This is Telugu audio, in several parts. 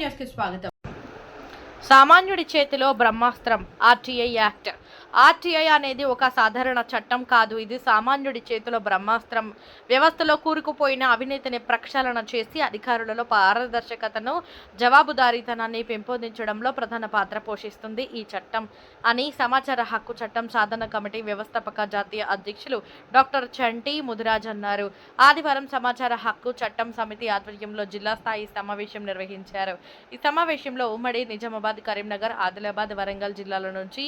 న్యూస్కి స్వాగతం. సామాన్యుడి చేతిలో బ్రహ్మాస్త్రం ఆర్టీఐ యాక్ట్. ఆర్టీఐ అనేది ఒక సాధారణ చట్టం కాదు. ఇది సామాన్యుడి చేతిలో బ్రహ్మాస్త్రం. వ్యవస్థలో కూరుకుపోయిన అవినీతిని ప్రక్షాళన చేసి అధికారులలో పారదర్శకతను జవాబుదారీతనాన్ని పెంపొందించడంలో ప్రధాన పాత్ర పోషిస్తుంది ఈ చట్టం అని సమాచార హక్కు చట్టం సాధన కమిటీ వ్యవస్థాపక జాతీయ అధ్యక్షులు డాక్టర్ చంటి ముదిరాజ్ అన్నారు. ఆదివారం సమాచార హక్కు చట్టం సమితి ఆధ్వర్యంలో జిల్లా స్థాయి సమావేశం నిర్వహించారు. ఈ సమావేశంలో ఉమ్మడి నిజామాబాద్ కరీంనగర్ ఆదిలాబాద్ వరంగల్ జిల్లాల నుంచి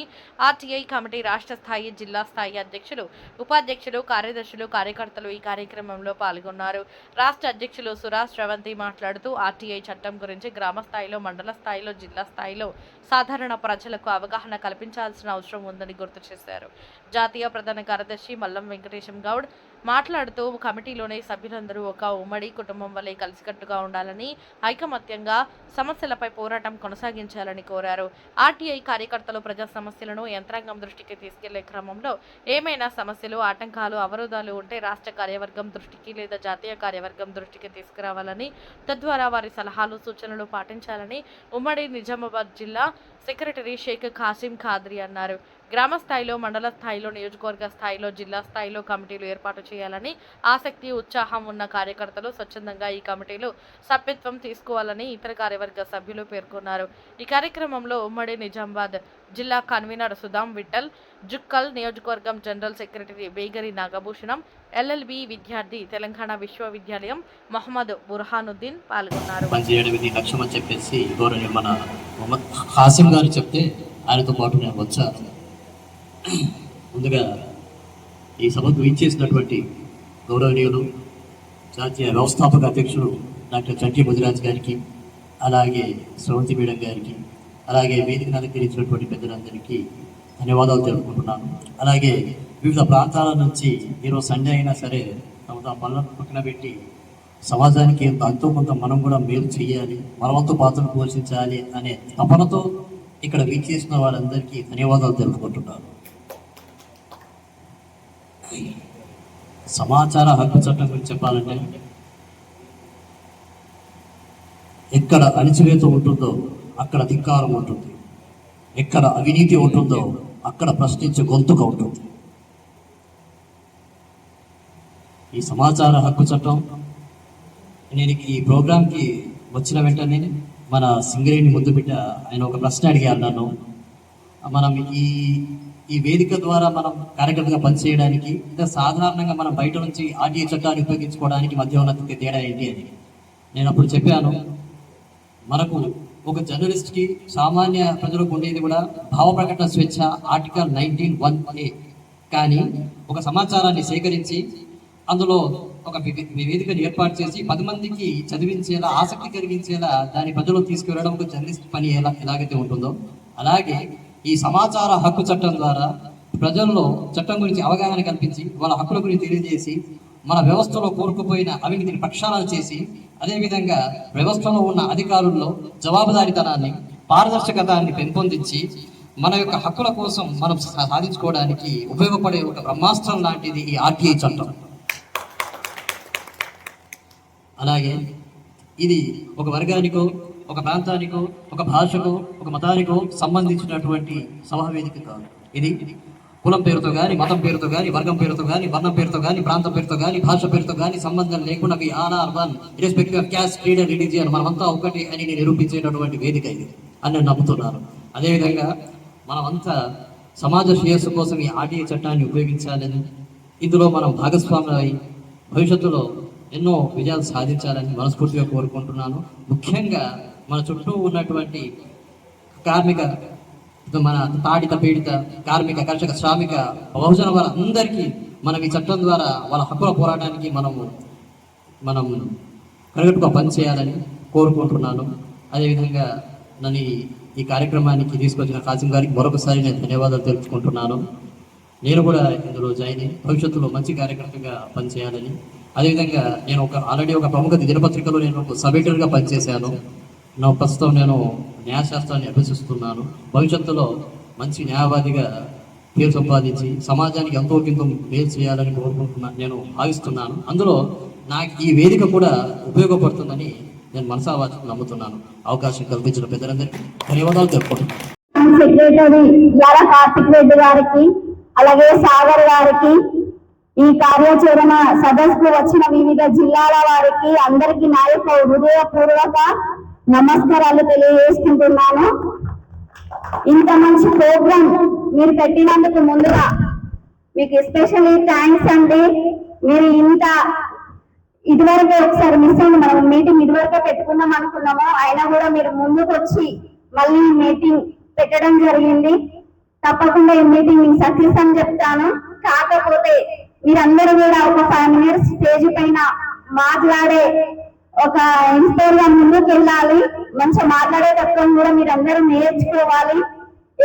ఆర్టీఐ కమిటీ రాష్ట్ర స్థాయి జిల్లా స్థాయి అధ్యక్షులు ఉపాధ్యక్షులు కార్యదర్శులు కార్యకర్తలు ఈ కార్యక్రమంలో పాల్గొన్నారు. రాష్ట్ర అధ్యక్షులు సురాజ్ శ్రవంతి మాట్లాడుతూ ఆర్టీఐ చట్టం గురించి గ్రామ స్థాయిలో మండల స్థాయిలో జిల్లా స్థాయిలో సాధారణ ప్రజలకు అవగాహన కల్పించాల్సిన అవసరం ఉందని గుర్తు చేశారు. జాతీయ ప్రధాన కార్యదర్శి మల్లం వెంకటేశం గౌడ్ మాట్లాడుతూ కమిటీలోని సభ్యులందరూ ఒక ఉమ్మడి కుటుంబం వలె కలిసికట్టుగా ఉండాలని ఐకమత్యంగా సమస్యలపై పోరాటం కొనసాగించాలని కోరారు. ఆర్టీఐ కార్యకర్తలు ప్రజా సమస్యలను యంత్రాంగం దృష్టికి తీసుకెళ్ళే క్రమంలో ఏమైనా సమస్యలు ఆటంకాలు అవరోధాలు ఉంటే రాష్ట్ర కార్యవర్గం దృష్టికి లేదా జాతీయ కార్యవర్గం దృష్టికి తీసుకురావాలని తద్వారా వారి సలహాలు సూచనలు పాటించాలని ఉమ్మడి నిజామాబాద్ జిల్లా సెక్రటరీ షేక్ ఖాసిం ఖాద్రి అన్నారు. గ్రామ స్థాయిలో మండల స్థాయిలో నియోజకవర్గ స్థాయిలో జిల్లా స్థాయిలో కమిటీలు ఏర్పాటు చేయాలని ఆసక్తి ఉత్సాహం ఉన్న కార్యకర్తలు స్వచ్ఛందంగా ఈ కమిటీలు సభ్యత్వం తీసుకోవాలని ఇతర కార్యవర్గ సభ్యులు పేర్కొన్నారు. ఈ కార్యక్రమంలో ఉమ్మడి నిజామాబాద్ జిల్లా కన్వీనర్ సుధాం విఠల్ జుక్కల్ నియోజకవర్గం general secretary Begari Nagabhushanam LLB విద్యార్థి తెలంగాణ విశ్వవిద్యాలయం మహమ్మద్ బుర్హానుద్దీన్ పాల్గొన్నారు. చెప్పేసి మన హాసిం గారు చెప్తే ఆయనతో పాటు నేను వచ్చాను ముందుగా ఈ సభకు ఇచ్చేసినటువంటి గౌరవనీయులు జాతీయ వ్యవస్థాపక అధ్యక్షుడు డాక్టర్ చంటి ముదిరాజ్ గారికి అలాగే స్రవంతి మేడం గారికి అలాగే వేదికను అలంకరించినటువంటి పెద్దలందరికీ ధన్యవాదాలు తెలుపుకుంటున్నాను. అలాగే వివిధ ప్రాంతాల నుంచి ఈరోజు సండే అయినా సరే తమ తమ పనులను పక్కన పెట్టి సమాజానికి ఎంతో కొంత మనం కూడా మేలు చేయాలి మనవంతు పాత్రను పోషించాలి అనే తపనతో ఇక్కడ వీక్షిస్తున్న వారందరికీ ధన్యవాదాలు తెలుపుకుంటున్నాను. సమాచార హక్కు చట్టం గురించి చెప్పాలంటే ఎక్కడ అణిచివేత ఉంటుందో అక్కడ ధిక్కారం ఉంటుంది. ఎక్కడ అవినీతి ఉంటుందో అక్కడ ప్రశ్నించే గొంతుక ఉంటుంది. ఈ సమాచార హక్కు చట్టం నేను ఈ ప్రోగ్రాంకి వచ్చిన వెంటనే మన సింగరేణి ముందు బిడ్డ ఆయన ఒక ప్రశ్న అడిగారు నన్ను. మనం ఈ ఈ వేదిక ద్వారా మనం కార్యకర్తగా పనిచేయడానికి ఇంకా సాధారణంగా మనం బయట నుంచి ఆర్టీఏ చట్టాన్ని ఉపయోగించుకోవడానికి మధ్య ఉన్న తేడా ఏంటి అని. నేను అప్పుడు చెప్పాను మనకు ఒక జర్నలిస్ట్కి సామాన్య ప్రజలకు ఉండేది కూడా భావ ప్రకటన స్వేచ్ఛ ఆర్టికల్ నైన్టీన్ వన్ ఏ. కానీ ఒక సమాచారాన్ని సేకరించి అందులో ఒక వేదికను ఏర్పాటు చేసి పది మందికి చదివించేలా ఆసక్తి కలిగించేలా దాని ప్రజలు తీసుకువెళ్ళడం ఒక జర్నలిస్ట్ పని ఎలా ఎలాగైతే ఉంటుందో అలాగే ఈ సమాచార హక్కు చట్టం ద్వారా ప్రజల్లో చట్టం గురించి అవగాహన కల్పించి వాళ్ళ హక్కుల గురించి తెలియజేసి మన వ్యవస్థలో కోరుకుపోయిన అవినీతిని ప్రక్షాళన చేసి అదేవిధంగా వ్యవస్థలో ఉన్న అధికారుల్లో జవాబుదారీతనాన్ని పారదర్శకతాన్ని పెంపొందించి మన యొక్క హక్కుల కోసం మనం సాధించుకోవడానికి ఉపయోగపడే ఒక బ్రహ్మాస్త్రం లాంటిది ఈ ఆర్టీఐ చట్టం. అలాగే ఇది ఒక వర్గానికో ఒక ప్రాంతానికో ఒక భాషకో ఒక మతానికో సంబంధించినటువంటి సభావేదిక కాదు. ఇది కులం పేరుతో కానీ మతం పేరుతో కానీ వర్గం పేరుతో కానీ వర్ణం పేరుతో కానీ ప్రాంతం పేరుతో కానీ భాష పేరుతో కానీ సంబంధం లేకుండా మీ all are one irrespective of caste creed religion మనమంతా ఒకటి అని నేను నిరూపించేటటువంటి వేదిక ఇది అని నేను నమ్ముతున్నాను. అదేవిధంగా మనమంతా సమాజ శ్రేయస్సు కోసం ఈ ఆర్టీఐ చట్టాన్ని ఉపయోగించాలని ఇందులో మనం భాగస్వాములై భవిష్యత్తులో ఎన్నో విజయాలు సాధించాలని మనస్ఫూర్తిగా కోరుకుంటున్నాను. ముఖ్యంగా మన చుట్టూ ఉన్నటువంటి కార్మిక మన తాడిత పీడిత కార్మిక కర్షక శ్రామిక బహుజన వారందరికీ మనం ఈ చట్టం ద్వారా వాళ్ళ హక్కుల పోరాటానికి మనము మనం కరగట్టుగా పనిచేయాలని కోరుకుంటున్నాను. అదేవిధంగా నన్ను ఈ- ఈ కార్యక్రమానికి తీసుకొచ్చిన కాసిం గారికి మరొకసారి నేను ధన్యవాదాలు తెలుపుకుంటున్నాను. నేను కూడా ఇందులో జాయిన్ అయ్యి భవిష్యత్తులో మంచి కార్యకర్తగా పనిచేయాలని. అదేవిధంగా నేను ఒక ఆల్రెడీ ఒక ప్రముఖ దినపత్రికలో నేను ఒక సబ్ ఎడిటర్గా పనిచేశాను. నా ప్రస్తుతం నేను న్యాయశాస్త్రాన్ని అభ్యసిస్తున్నాను. భవిష్యత్తులో మంచి న్యాయవాదిగా పేరు సంపాదించి సమాజానికి ఎంతో కొంత మేలు చేయాలని కోరుకుంటున్నా నేను భావిస్తున్నాను. అందులో నాకు ఈ వేదిక కూడా ఉపయోగపడుతుందని నేను మనసావాచ నమ్ముతున్నాను. అవకాశం కల్పించిన పెద్దలందరికీ ధన్యవాదాలు తెలుపుకుంటున్నాను. సెక్రటరీ యాల కార్తిక్ రెడ్డి గారికి అలాగే సాగర్ గారికి ఈ కార్యాచరణ సదస్సుకు వచ్చిన వివిధ జిల్లాల వారికి అందరికీ నా యొక్క హృదయపూర్వక నమస్కారాలు తెలియజేసుకుంటున్నాను. ఇంత మంచి ప్రోగ్రాం మీరు పెట్టినందుకు ముందుగా మీకు ఎస్పెషల్లీ థ్యాంక్స్ అండి. మీరు ఇంత ఇదివరకే ఒకసారి మిస్ అయింది. మనం మీటింగ్ ఇదివరకే పెట్టుకుందాం అనుకున్నాము. అయినా కూడా మీరు ముందుకు వచ్చి మళ్ళీ మీటింగ్ పెట్టడం జరిగింది. తప్పకుండా ఈ మీటింగ్ మీకు సక్సెస్ అని చెప్తాను. కాకపోతే మీరందరూ కూడా ఒక ఫైవ్ మినిట్స్ స్టేజ్ పైన మాట్లాడే ఒక ఇన్స్పైర్గా ముందుకు వెళ్ళాలి. మంచిగా మాట్లాడేటప్పుడు కూడా మీరందరూ నేర్చుకోవాలి.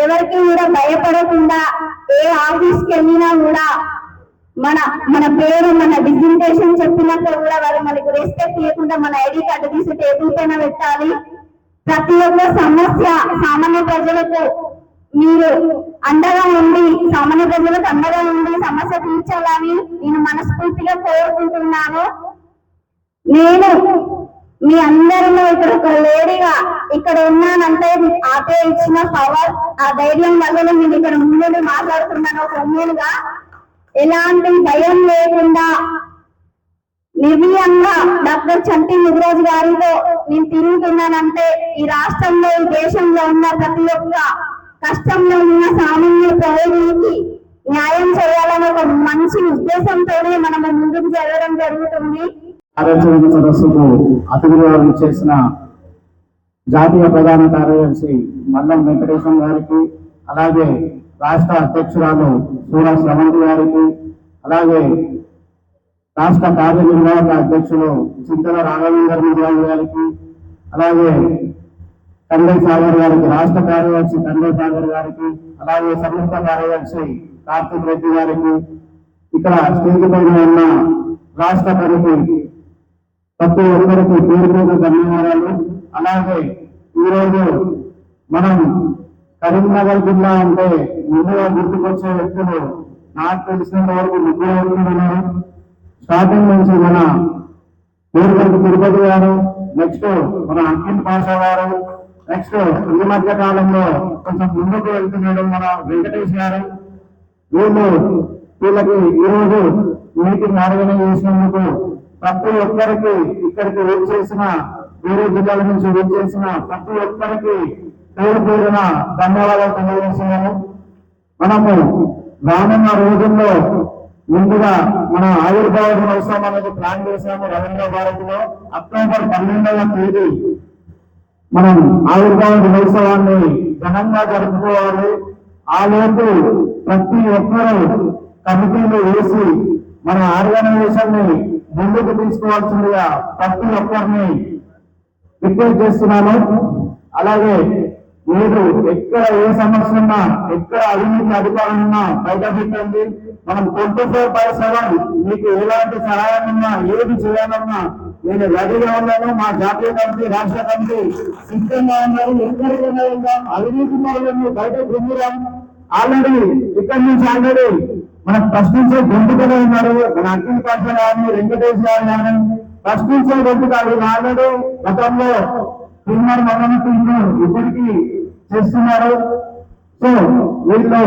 ఎవరికి కూడా భయపడకుండా ఏ ఆఫీస్కి వెళ్ళినా కూడా మన మన పేరు మన డిజిగ్నేషన్ చెప్పినట్టు కూడా వాళ్ళు మనకు రెస్పెక్ట్ లేకుండా మన ఐడి కార్డు తీసి టేబుల్ పైన పెట్టాలి. ప్రతి ఒక్క సమస్య సామాన్య ప్రజలకు మీరు అండగా ఉండి సామాన్య ప్రజలకు అండగా ఉండి సమస్య తీర్చాలని నేను మనస్ఫూర్తిగా కోరుకుంటున్నాను. నేను మీ అందరిలో ఇక్కడ ఒక లేడీగా ఇక్కడ ఉన్నానంటే ఆపే ఇచ్చిన పవర్ ఆ ధైర్యం వల్ల నేను ఇక్కడ ముందు మాట్లాడుతున్నాను ఒక woman ఎలాంటి భయం లేకుండా నిర్ణయంగా డాక్టర్ చంటి ముదిరాజు గారితో నేను తిరుగుతున్నానంటే ఈ రాష్ట్రంలో ఈ దేశంలో ఉన్న ప్రతి ఒక్క కష్టంలో ఉన్న సామాన్య ప్రయోజనానికి న్యాయం చేయాలనే ఒక మంచి ఉద్దేశంతోనే మనము ముందుకు జరగడం జరుగుతుంది. కార్యాచరణ సదస్సుకు అతిథులుగా చేసిన జాతీయ ప్రధాన కార్యదర్శి మల్లం వెంకటేశం గారికి అలాగే రాష్ట్ర అధ్యక్షురాలు సూరా శ్రవంతి గారికి అలాగే రాష్ట్ర కార్యనిర్వాహక అధ్యక్షులు చింతల రాఘవేంద్ర ముదిరాజు గారికి అలాగే కండే సాగర్ గారికి రాష్ట్ర కార్యదర్శి కండే సాగర్ గారికి అలాగే సంయుక్త కార్యదర్శి కార్తీక్ రెడ్డి గారికి ఇక్కడ స్టేజ్ పైన ఉన్న రాష్ట్ర కమిటీ ప్రతి ఒక్కరికి పేరుపేరు ధన్యవాదాలు. అలాగే ఈరోజు మనం కరీంనగర్ జిల్లా అంటే ముందుగా గుర్తుకొచ్చే వ్యక్తులు నాకు తెలిసినంత వరకు ముగ్గురు వ్యక్తులు ఉన్నారు. స్టార్టింగ్ నుంచి మన పేరుగంటి తిరుపతి గారు నెక్స్ట్ మన అంకిల్ పాషా గారు నెక్స్ట్ ఈ మధ్య కాలంలో కొంచెం ముందుకు వెళ్తున్నాడు మన వెంకటేష్ గారు. వీళ్ళు వీళ్ళకి ఈరోజు మీటింగ్ ఆర్గనైజ్ చేసినందుకు ప్రతి ఒక్కరికి ఇక్కడికి వెయిట్ చేసిన వేరే జిల్లాల నుంచి వెయిట్ చేసిన ప్రతి ఒక్కరికి పేరు పేరున ధన్యవాదాలు తెలియజేస్తున్నాము. మనము రానున్న రోజుల్లో ముందుగా మన ఆవిర్భావ దినోత్సవం అనేది ప్లాన్ చేశాము రవీంద్ర భారతిలో. అక్టోబర్ పన్నెండవ తేదీ మనం ఆవిర్భావ దినోత్సవాన్ని ఘనంగా జరుపుకోవాలి. ఆ లోపు ప్రతి ఒక్కరూ కమిటీలు వేసి మన ఆర్గనైజేషన్ని ముందుకు తీసుకోవాల్సిందిగా ప్రతి ఒక్కరిని రిక్వెస్ట్ చేస్తున్నాను. అలాగే మీరు ఎక్కడ ఏ సమస్య ఉన్నా ఎక్కడ అవినీతి అధికారులు ఉన్నా బయట పెట్టండి. మనం ట్వంటీ ఫోర్ బై సెవెన్ మీకు ఎలాంటి సహాయం ఉన్నా ఏది చేయాలన్నా నేను రెడీగా ఉన్నాను. మా జాతీయ కమిటీ రాష్ట్ర కమిటీ సిద్ధంగా ఉన్నారు. ఎక్కడికైనా వెళ్దాం. అవినీతి పనులను బయట పొందుదాం. ఆల్రెడీ ఇక్కడి నుంచి ఆల్రెడీ మనం ప్రశ్నించే గొంతుకలు ఉన్నారు. మన అఖిల్ పాషా గారిని వెంకటేష్ గారు కానీ ప్రశ్నించే గొంతుకాలు ఆల్రెడీ గతంలో తిరుమల మగనీళ్ళు ఇప్పటికీ చేస్తున్నారు. సో వీళ్ళు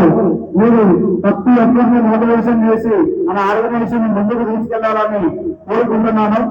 మీరు ప్రతి ఒక్కరిని మోటివేషన్ చేసి మన ఆర్గనైజేషన్ ముందుకు తీసుకెళ్ళాలని కోరుకుంటున్నాను.